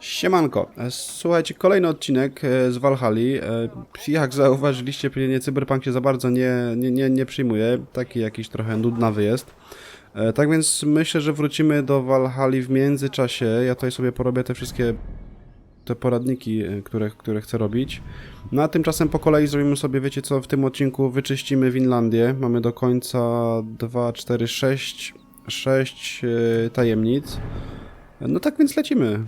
Siemanko, słuchajcie, kolejny odcinek e, z Valhalla. E, Jak zauważyliście, pewnie Cyberpunk się za bardzo nie, nie, nie, nie przyjmuje, taki jakiś trochę nudnawy jest. E, Tak więc myślę, że wrócimy do Valhalla w międzyczasie. Ja tutaj sobie porobię te wszystkie te poradniki, które, które chcę robić. No a tymczasem po kolei zrobimy sobie, wiecie co, w tym odcinku wyczyścimy Winlandię. Mamy do końca 2, 4, 6, 6 e, tajemnic. No tak więc lecimy.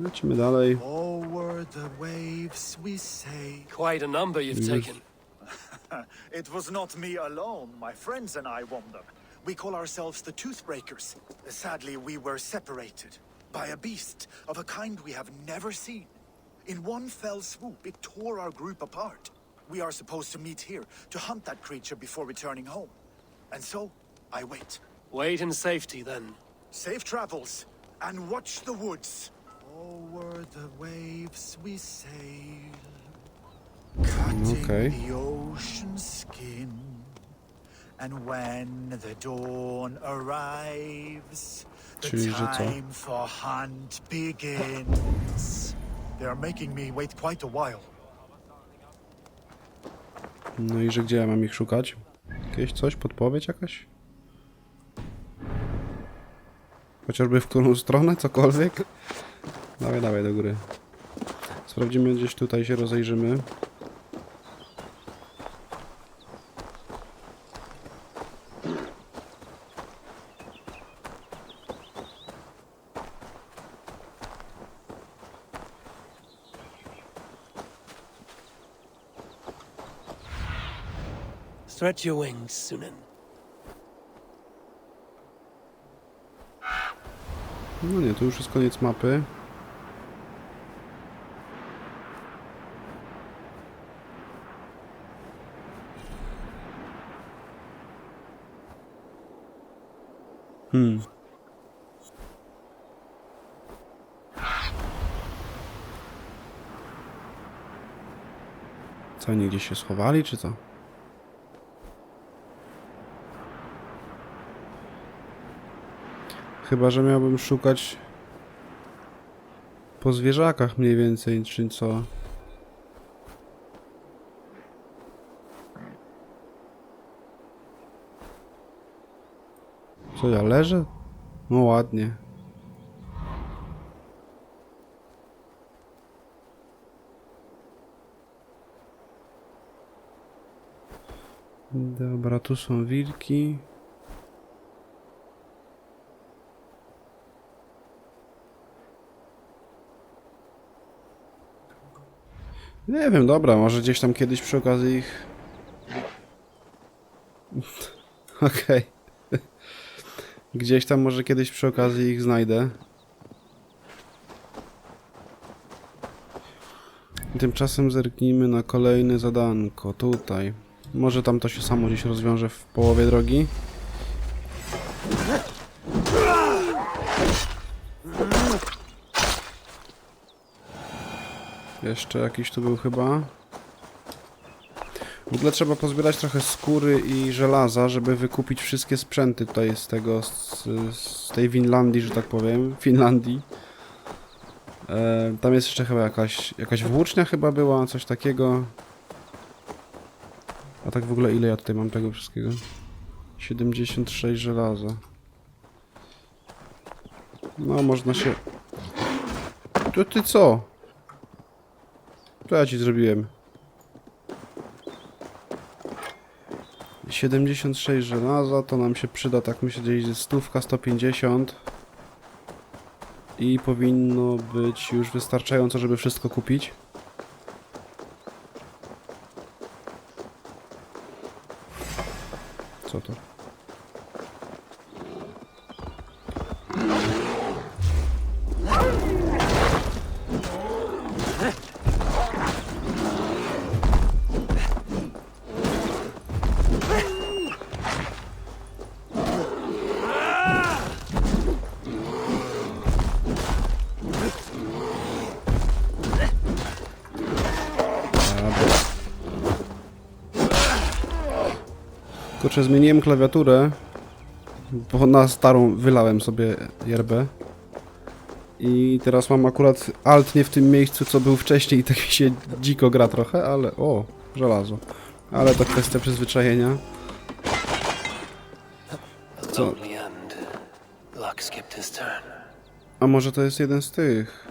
Lecimy dalej. Over the waves we say. Quite a number you've taken. It was not me alone. My friends and I won them. We call ourselves the Toothbreakers. Sadly, we were separated by a beast of a kind we have never seen. In one fell swoop, it tore our group apart. We are supposed to meet here to hunt that creature before returning home. And so, I wait. Wait in safety then. Safe travels, and watch the woods. Over the waves we sail, cutting Okay. the ocean skin. And when the dawn arrives, the time for hunt begins. They are making me wait quite a while. No i że gdzie ja mam ich szukać? Jakieś coś? Podpowiedź jakaś? Chociażby w którą stronę? Cokolwiek? Dawaj, dawaj do góry. Sprawdzimy gdzieś tutaj, się rozejrzymy. Stretch your wings, Sunan. No nie, to już jest koniec mapy. Hmm. Co, oni gdzieś się schowali, czy co? Chyba, że miałbym szukać po zwierzakach mniej więcej, czy co? Co ja leżę? No ładnie. Dobra, tu są wilki. Nie wiem, dobra, może gdzieś tam kiedyś przy okazji ich... Okej. Gdzieś tam może kiedyś przy okazji ich znajdę. Tymczasem zerknijmy na kolejne zadanko, tutaj. Może tam to się samo gdzieś rozwiąże w połowie drogi. Jeszcze jakiś tu był chyba. W ogóle trzeba pozbierać trochę skóry i żelaza, żeby wykupić wszystkie sprzęty tutaj z tego, z tej Winlandii, że tak powiem. Finlandii. E, tam jest jeszcze chyba jakaś, jakaś włócznia chyba była, coś takiego. A tak w ogóle ile ja tutaj mam tego wszystkiego? 76 żelaza. No, można się... To ty co? Co ja ci zrobiłem? 76 żelaza, to nam się przyda, tak myślę, gdzieś ze stówka 150. I powinno być już wystarczająco, żeby wszystko kupić. Co to? Kurczę, zmieniłem klawiaturę, bo na starą wylałem sobie yerbę. I teraz mam akurat alt nie w tym miejscu, co był wcześniej i tak mi się dziko gra trochę, ale... O, żelazo. Ale to kwestia przyzwyczajenia. Turn. A może to jest jeden z tych...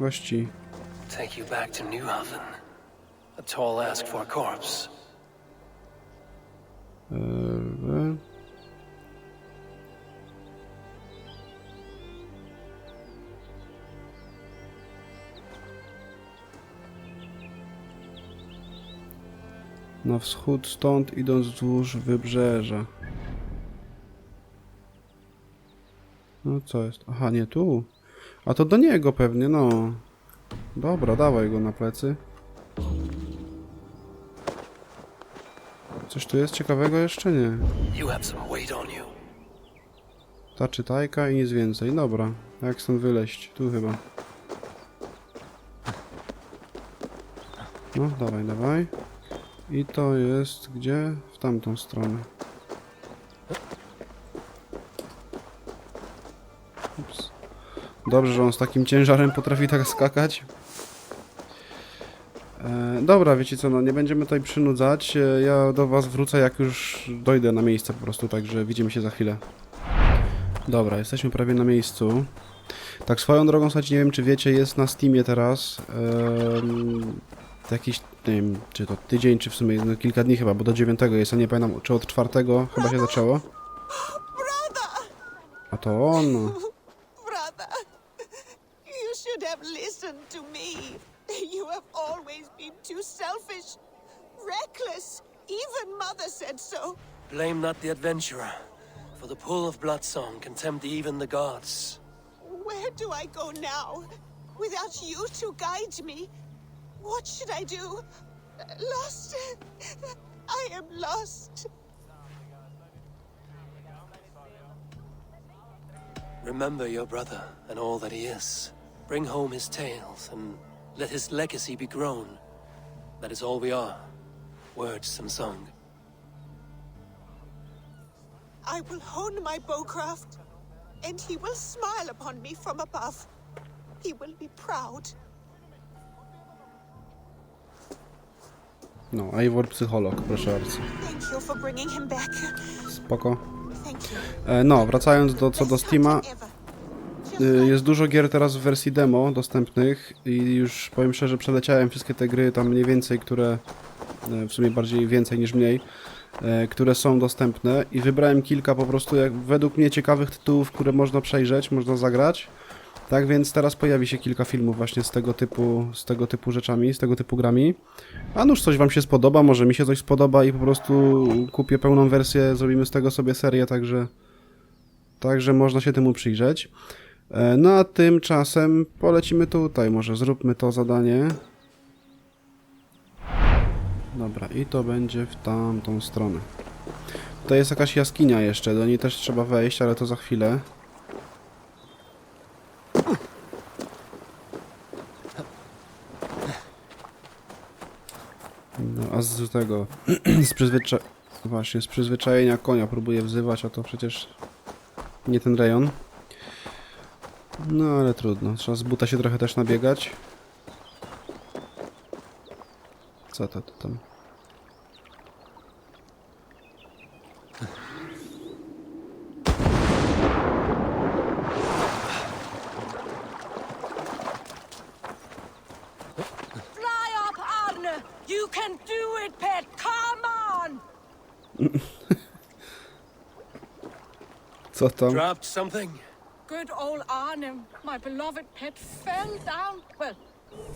Gości. Take you back to Newhaven. A tall ask for a corpse. Na wschód stąd idąc wzdłuż wybrzeża. No co jest? Aha, nie tu. A to do niego pewnie, no. Dobra, dawaj go na plecy. Coś tu jest ciekawego jeszcze? Nie. Ta czytajka i nic więcej. Dobra. Jak stąd wyleźć? Tu chyba. No, dawaj, dawaj. I to jest gdzie? W tamtą stronę. Ups. Dobrze, że on z takim ciężarem potrafi tak skakać. Dobra, wiecie co, no nie będziemy tutaj przynudzać. E, ja do was wrócę jak już dojdę na miejsce po prostu, także widzimy się za chwilę. Dobra, jesteśmy prawie na miejscu. Tak swoją drogą, słuchajcie, nie wiem czy wiecie, jest na Steamie teraz em, jakiś, nie wiem, czy to tydzień, czy w sumie no, kilka dni chyba, bo do 9 jest, ja nie pamiętam, czy od 4 chyba się zaczęło. Brother! A to on. Brother! You should have listened to me. You have always been too selfish, reckless. Even Mother said so. Blame not the adventurer. For the pull of Bloodsong can tempt even the gods. Where do I go now? Without you to guide me? What should I do? Lost. I am lost. Remember your brother and all that he is. Bring home his tales and let his legacy be grown. That is all we are. Words and song. I will hone my bowcraft, and he will smile upon me from above. He will be proud. No, Eivor psycholog, proszę bardzo. Thank you for bringing him back. Spoko. Thank you. E, no, wracając do co do Best Steama, Jest dużo gier teraz w wersji demo dostępnych i już powiem szczerze, przeleciałem wszystkie te gry tam mniej więcej, które e, w sumie bardziej więcej niż mniej, e, które są dostępne i wybrałem kilka po prostu jak według mnie ciekawych tytułów, które można przejrzeć, można zagrać. Tak więc teraz pojawi się kilka filmów właśnie z tego typu, z tego typu rzeczami, z tego typu grami. A nuż coś wam się spodoba, może mi się coś spodoba i po prostu kupię pełną wersję, zrobimy z tego sobie serię, także Także można się temu przyjrzeć. E, No a tymczasem polecimy tutaj, może zróbmy to zadanie. Dobra, i to będzie w tamtą stronę. Tutaj jest jakaś jaskinia jeszcze, do niej też trzeba wejść, ale to za chwilę. No, a z tego, z przyzwycza... Właśnie, z przyzwyczajenia konia próbuję wzywać, a to przecież nie ten rejon. No ale trudno, trzeba z buta się trochę też nabiegać. Co to, to tam? Fly up, Arne! You can do it, pet! Come on! Co tam? Dropped something? Good old Arne, my beloved pet, fell down. Well,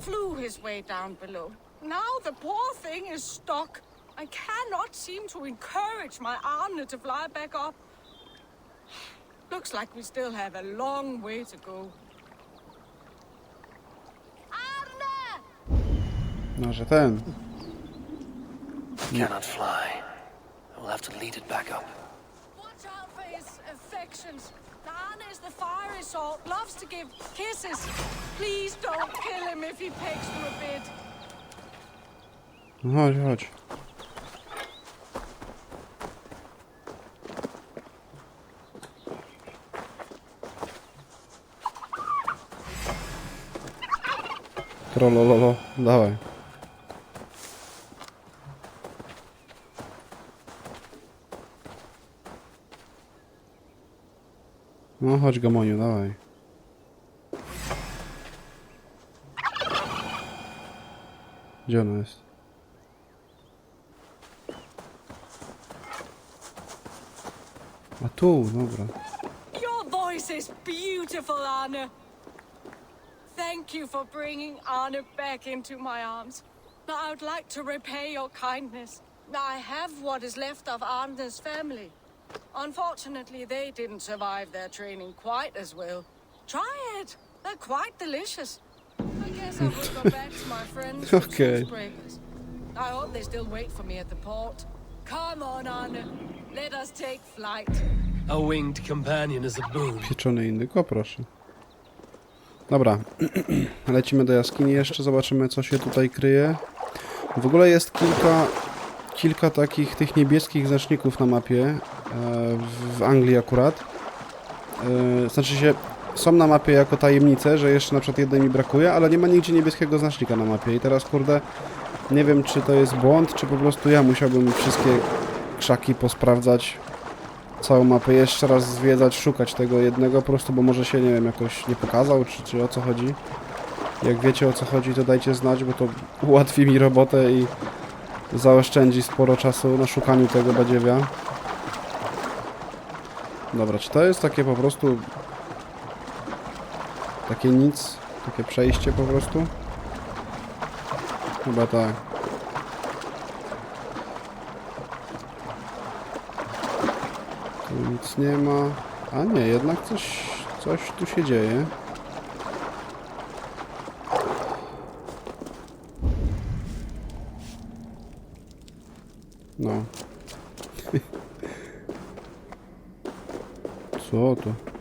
flew his way down below. Now the poor thing is stuck. I cannot seem to encourage my Arne to fly back up. Looks like we still have a long way to go. Arne! No, że ten. Cannot fly. I will have to lead it back up. Watch out for his affections. Travis the fire salt loves to give kisses. Please don't kill him if he pecks you a bit. Chodź, chodź. Trolololo, dawaj. No chodź Gamoniu, dawaj. Gdzie ona jest? A tu, dobra. Your voice is beautiful, Anna. Thank you for bringing Anna back into my arms. Now, I would like to repay your kindness. I have what is left of Anna's family. Unfortunately, they didn't survive their training quite as well. Try it. They're quite delicious. I guess I will go back to my friends from Okay. I hope they still wait for me at the port. Come on, Anna. Let us take flight. A winged companion is a boon. Pieczony indyk, o proszę. Dobra, lecimy do jaskini jeszcze, zobaczymy co się tutaj kryje. W ogóle jest kilka, kilka takich tych niebieskich znaczników na mapie, w- w Anglii akurat. E, Znaczy się, są na mapie jako tajemnice, że jeszcze na przykład jednej mi brakuje, ale nie ma nigdzie niebieskiego znacznika na mapie. I teraz kurde, nie wiem czy to jest błąd, czy po prostu ja musiałbym wszystkie krzaki posprawdzać, całą mapę jeszcze raz zwiedzać, szukać tego jednego po prostu, bo może się, nie wiem, jakoś nie pokazał, czy, czy o co chodzi. Jak wiecie o co chodzi, to dajcie znać, bo to ułatwi mi robotę i zaoszczędzi sporo czasu na szukaniu tego badziewia. Dobra, czy to jest takie po prostu... Takie nic? Takie przejście po prostu? Chyba tak. Tu nic nie ma. A nie, jednak coś, coś tu się dzieje. No. Co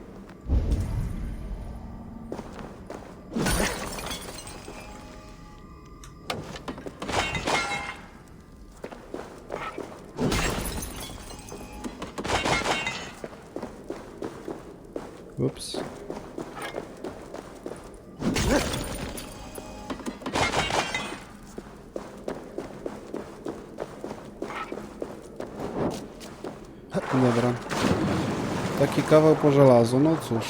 kawał po żelazu, no cóż.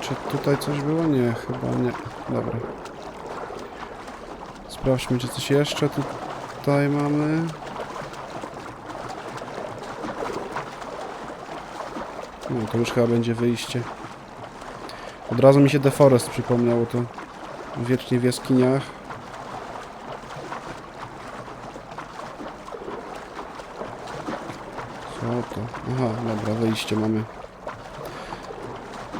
Czy tutaj coś było? Nie, chyba nie. Dobra. Sprawdźmy, czy coś jeszcze tutaj mamy. No, to już chyba będzie wyjście. Od razu mi się The Forest przypomniało to. Wiecznie w jaskiniach. Co to? Aha, dobra, wyjście mamy.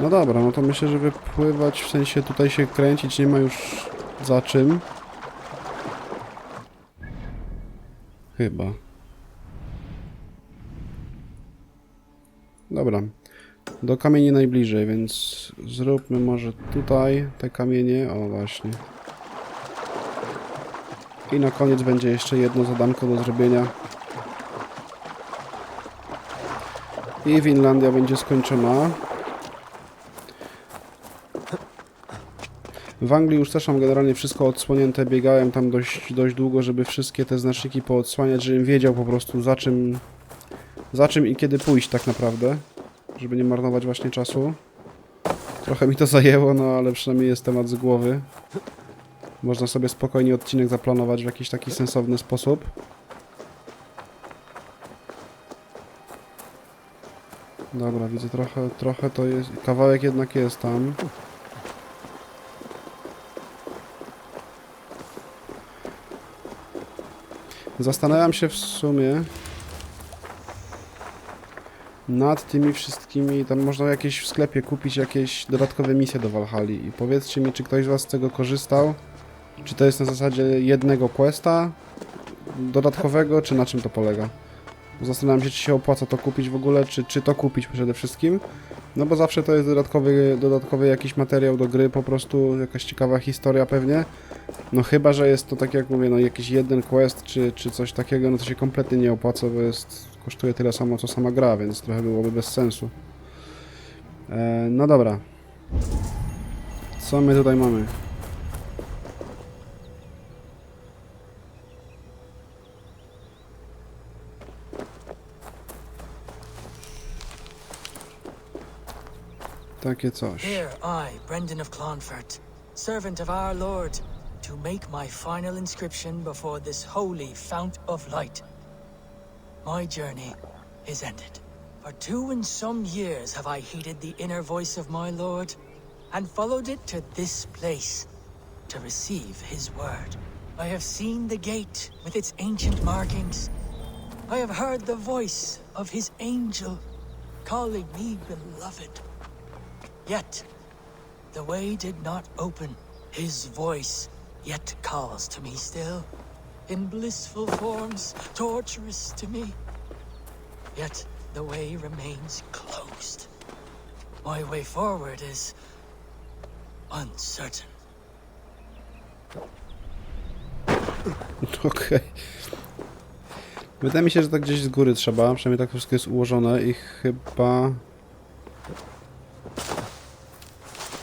No dobra, no to myślę, że wypływać, w sensie tutaj się kręcić nie ma już za czym. Chyba. Dobra. Do kamieni najbliżej, więc zróbmy może tutaj te kamienie. O, właśnie. I na koniec będzie jeszcze jedno zadanko do zrobienia. I Winlandia będzie skończona. W Anglii już też mam generalnie wszystko odsłonięte. Biegałem tam dość, dość długo, żeby wszystkie te znaczniki poodsłaniać, żebym wiedział po prostu za czym, za czym i kiedy pójść tak naprawdę. Żeby nie marnować właśnie czasu. Trochę mi to zajęło, no ale przynajmniej jest temat z głowy. Można sobie spokojnie odcinek zaplanować w jakiś taki sensowny sposób. Dobra, widzę trochę, trochę to jest, kawałek jednak jest tam. Zastanawiam się w sumie nad tymi wszystkimi, tam można jakieś w sklepie kupić jakieś dodatkowe misje do Valhalla i powiedzcie mi, czy ktoś z Was z tego korzystał? Czy to jest na zasadzie jednego questa dodatkowego, czy na czym to polega? Zastanawiam się, czy się opłaca to kupić w ogóle, czy, czy to kupić przede wszystkim. No bo zawsze to jest dodatkowy, dodatkowy jakiś materiał do gry, po prostu jakaś ciekawa historia pewnie. No chyba, że jest to tak jak mówię, no jakiś jeden quest, czy, czy coś takiego, no to się kompletnie nie opłaca, bo jest, kosztuje tyle samo, co sama gra, więc trochę byłoby bez sensu. E, no dobra. Co my tutaj mamy? Takie coś. Here I, Brendan of Clonfert, servant of our Lord, to make my final inscription before this holy fount of light. My journey is ended. For two and some years have I heeded the inner voice of my Lord, and followed it to this place, to receive his word. I have seen the gate with its ancient markings. I have heard the voice of his angel, calling me beloved. Yet, the way did not open. His voice yet calls to me still, in blissful forms, torturous to me. Yet, the way remains closed. My way forward is uncertain. Okej. Wydaje mi się, że tak gdzieś z góry trzeba, przynajmniej tak wszystko jest ułożone i chyba...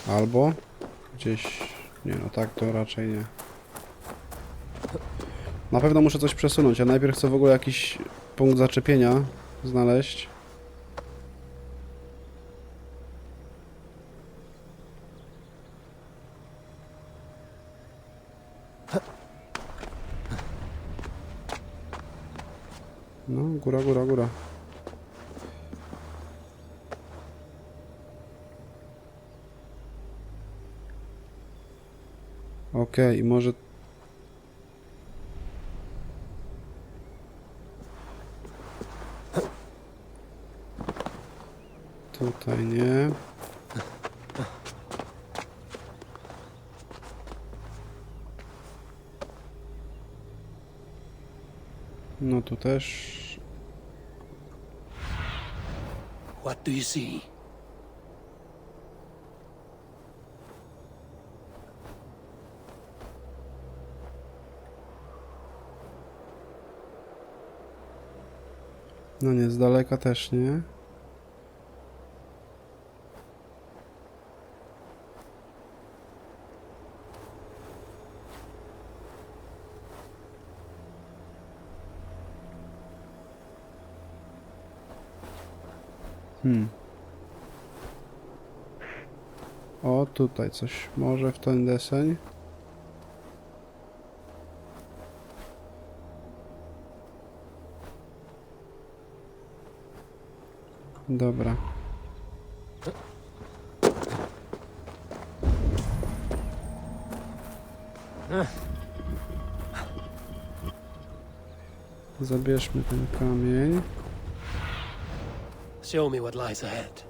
Albo gdzieś... Nie no, tak to raczej nie. Na pewno muszę coś przesunąć, a najpierw chcę w ogóle jakiś punkt zaczepienia znaleźć. No, góra, góra, góra. Okej, i może... Tutaj nie. No tu też. What do you see? No nie, z daleka też nie. Hmm. O, tutaj coś może w ten deseń. Dobra. Zabierzmy ten kamień. Show me what lies ahead.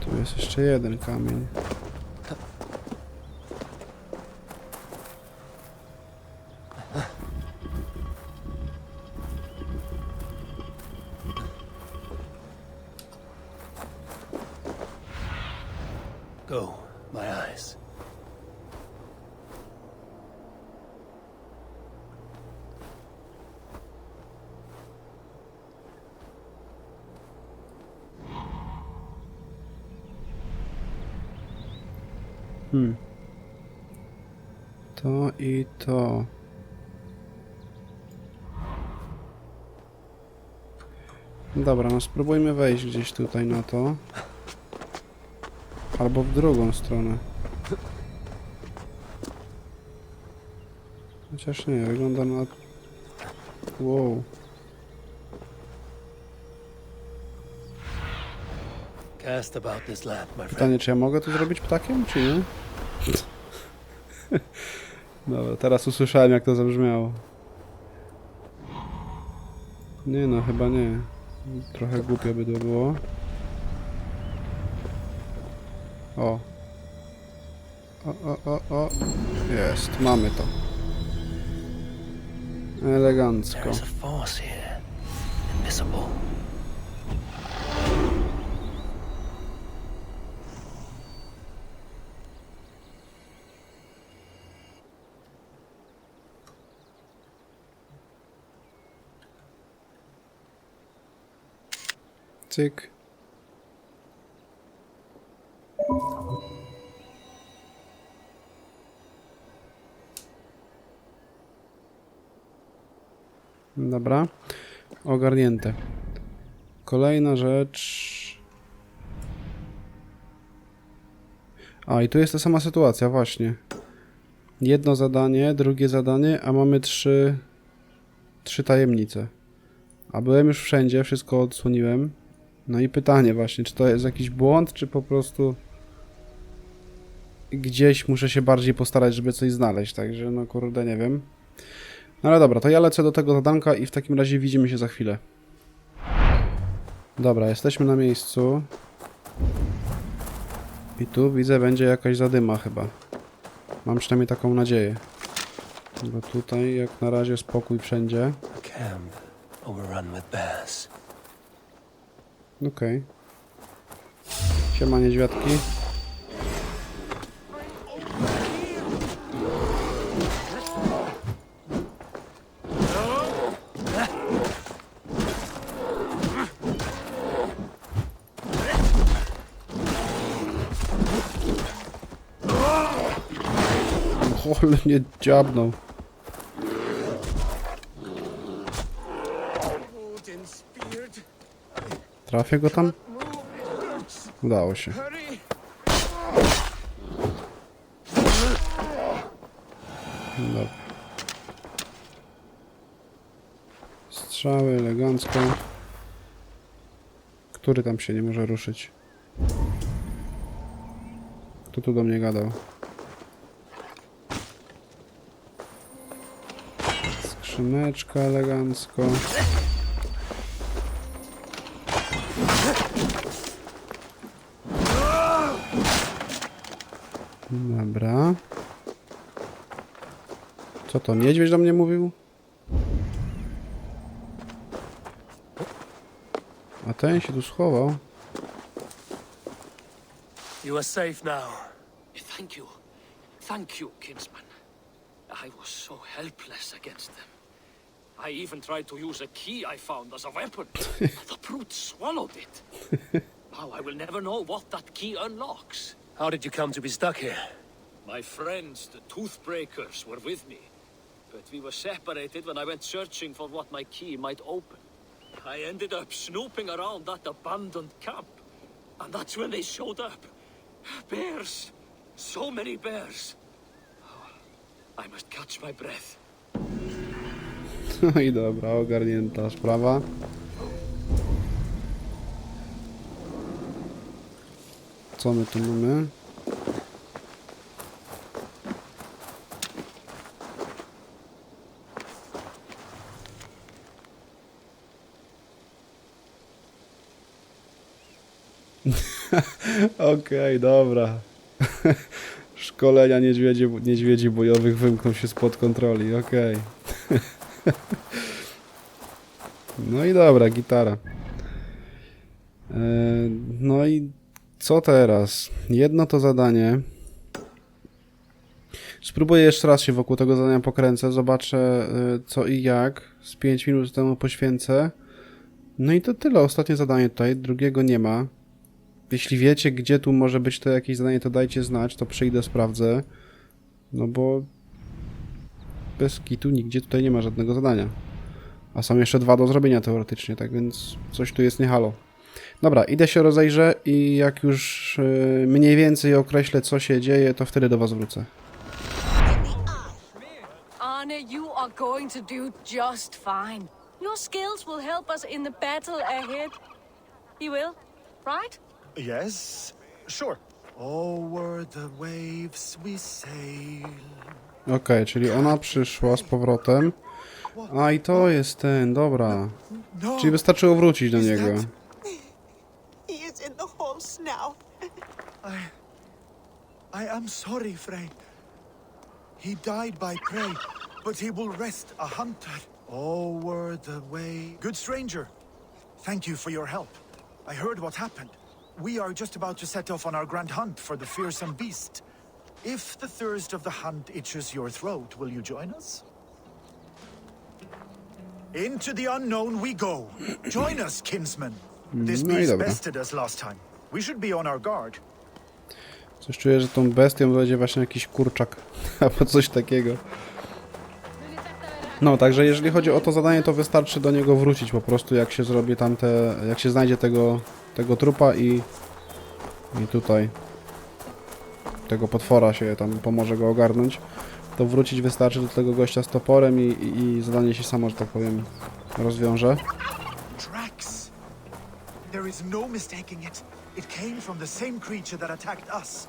Tu jest jeszcze jeden kamień. Go, my eyes. Hmm. To i to. Dobra, no spróbujmy wejść gdzieś tutaj na to. Albo w drugą stronę. Chociaż nie, wygląda na... Wow. Pytanie, czy ja mogę to zrobić ptakiem, czy nie? Dobra, teraz usłyszałem, jak to zabrzmiało. Nie no, chyba nie. Trochę głupio by to było. O. O, o, o, o. Jest, mamy to. Elegancko. There is a force here, invisible. Cyk. Dobra. Ogarnięte. Kolejna rzecz. A, i tu jest ta sama sytuacja, właśnie. Jedno zadanie, drugie zadanie, a mamy trzy, trzy tajemnice. A byłem już wszędzie, wszystko odsłoniłem. No i pytanie właśnie, czy to jest jakiś błąd, czy po prostu gdzieś muszę się bardziej postarać, żeby coś znaleźć, także no kurde, nie wiem. No ale dobra, to ja lecę do tego zadanka i w takim razie widzimy się za chwilę. Dobra, jesteśmy na miejscu. I tu widzę, będzie jakaś zadyma chyba. Mam przynajmniej taką nadzieję. Bo tutaj jak na razie spokój wszędzie. Camp overrun with bears. Okej. Siema niedźwiadki. Mnie dziabnął. Trafię go tam? Udało się. Dobra. Strzały elegancko. Który tam się nie może ruszyć? Kto tu do mnie gadał? Skrzyneczka elegancko. Dobra. Co to, niedźwiedź do mnie mówił? A ten się tu schował. You are safe now. Thank you. Thank you, kinsman. I was so helpless against them. I even tried to use a key I found as a weapon. the brute swallowed it. now I will never know what that key unlocks. How did you come to be stuck here? My friends, the Toothbreakers, were with me. But we were separated when I went searching for what my key might open. I ended up snooping around that abandoned camp. And that's when they showed up. Bears. So many bears. Oh, I must catch my breath. No i dobra, ogarnięta sprawa. Co my tu mamy? Okej, dobra. Szkolenia niedźwiedzi, niedźwiedzi bojowych wymkną się spod kontroli, okej. No i dobra, gitara. E, No i co teraz? Jedno to zadanie. Spróbuję jeszcze raz się wokół tego zadania pokręcę, zobaczę e, co i jak. Z 5 minut temu poświęcę. No i to tyle. Ostatnie zadanie tutaj, drugiego nie ma. Jeśli wiecie, gdzie tu może być to jakieś zadanie, to dajcie znać, to przyjdę, sprawdzę. No bo bez kitu nigdzie tutaj nie ma żadnego zadania. A są jeszcze dwa do zrobienia teoretycznie, tak więc coś tu jest nie halo. Dobra, idę się rozejrzę i jak już yy, mniej więcej określę co się dzieje, to wtedy do was wrócę. Arne, you are going to do just fine. Your skills will help us in the battle ahead. You will, right? Yes, sure. Over the waves we sail. Okej, czyli ona przyszła z powrotem. A i to jest ten, dobra. No, Czyli wystarczyło wrócić do niego. In the halls now. I am sorry, Frey. He died by prey, but he will rest a hunter. Over the way. Good stranger, thank you for your help. I heard what happened. We are just about to set off on our grand hunt for the fearsome beast. If the thirst of the hunt itches your throat, will you join us? Into the unknown we go. Join us, kinsman. No i dobra. Coś czuję, że tą bestią będzie właśnie jakiś kurczak albo coś takiego. No, także jeżeli chodzi o to zadanie, to wystarczy do niego wrócić po prostu, jak się zrobi tamte, jak się znajdzie tego, tego trupa i, i tutaj tego potwora się tam pomoże go ogarnąć, to wrócić wystarczy do tego gościa z toporem i, i, i zadanie się samo, że tak powiem, rozwiąże. There is no mistaking it. It came from the same creature that attacked us.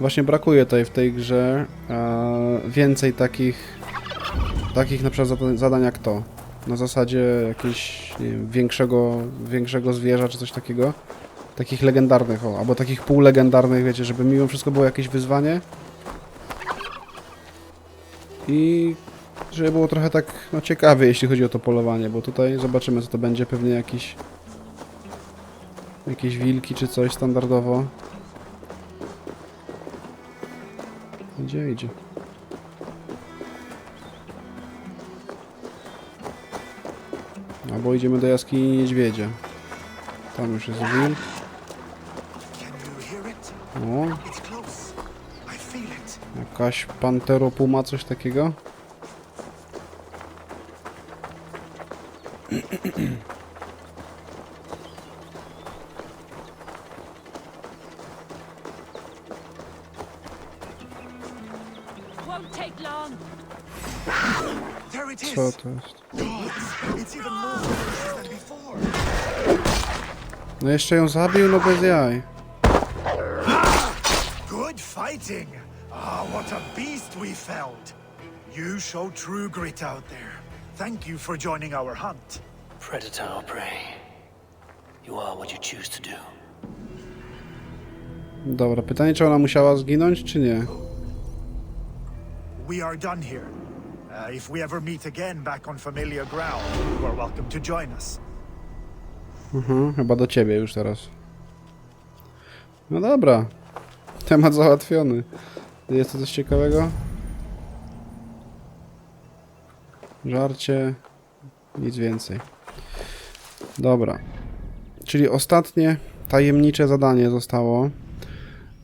Właśnie brakuje tutaj w tej grze e, więcej takich takich na przykład zadań, jak to. Na zasadzie jakiegoś większego, większego zwierza czy coś takiego. Takich legendarnych, o, albo takich półlegendarnych, wiecie, żeby mimo wszystko było jakieś wyzwanie. I żeby było trochę tak no, ciekawie, jeśli chodzi o to polowanie, bo tutaj zobaczymy co to będzie, pewnie jakiś jakieś wilki czy coś standardowo. Gdzie idzie? Albo idziemy do jaskini niedźwiedzia. Tam już jest wilk. O, jakaś panteropuma, coś takiego. Won't take long. There it is. Co to jest? God, it's even more delicious than before. No jeszcze ją zabił, no bez jaj. Good fighting. Ah, what a beast we felled. You show true grit out there. Thank you for joining our hunt. Predator or prey. You are what you choose to do. Dobra, pytanie, czy ona musiała zginąć, czy nie? We are done here. Uh, if we ever meet again back on familiar ground, you are welcome to join us. Mhm, chyba do ciebie już teraz. No dobra. Temat załatwiony. Jest to coś ciekawego? Żarcie. Nic więcej. Dobra. Czyli ostatnie tajemnicze zadanie zostało.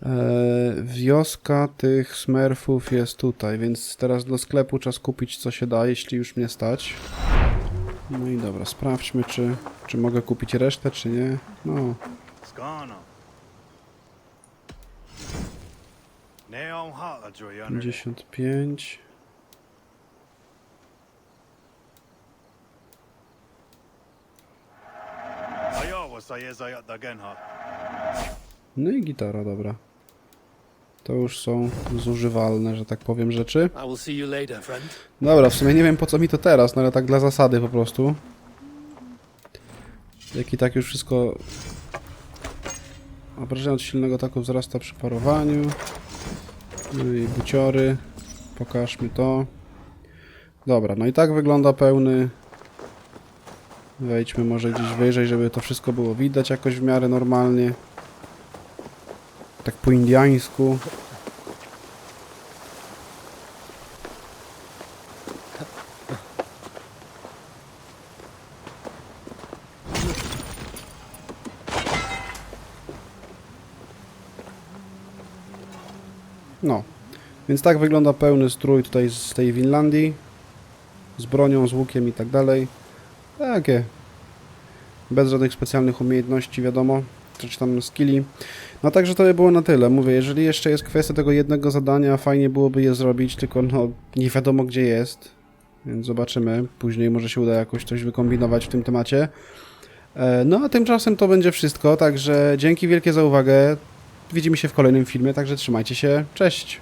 Eee, wioska tych smerfów jest tutaj, więc teraz do sklepu czas kupić co się da, jeśli już mnie stać. No i dobra, sprawdźmy, czy, czy mogę kupić resztę, czy nie. No, Skana. Neon No i gitara, dobra. To już są zużywalne, że tak powiem, rzeczy. Dobra, w sumie nie wiem po co mi to teraz, no ale tak dla zasady po prostu. Jak i tak już wszystko... Obrażenie od silnego ataku wzrasta przy parowaniu. No i buciory. Pokażmy to. Dobra, no i tak wygląda pełny... Wejdźmy może gdzieś wyżej, żeby to wszystko było widać jakoś w miarę normalnie. Tak po indiańsku. No, więc tak wygląda pełny strój tutaj z tej Winlandii. Z bronią, z łukiem i tak dalej. Takie. Bez żadnych specjalnych umiejętności, wiadomo. Czy tam skilli. No także to by było na tyle. Mówię, jeżeli jeszcze jest kwestia tego jednego zadania, fajnie byłoby je zrobić, tylko no nie wiadomo gdzie jest. Więc zobaczymy. Później może się uda jakoś coś wykombinować w tym temacie. E, No a tymczasem to będzie wszystko, także dzięki wielkie za uwagę. Widzimy się w kolejnym filmie, także trzymajcie się. Cześć!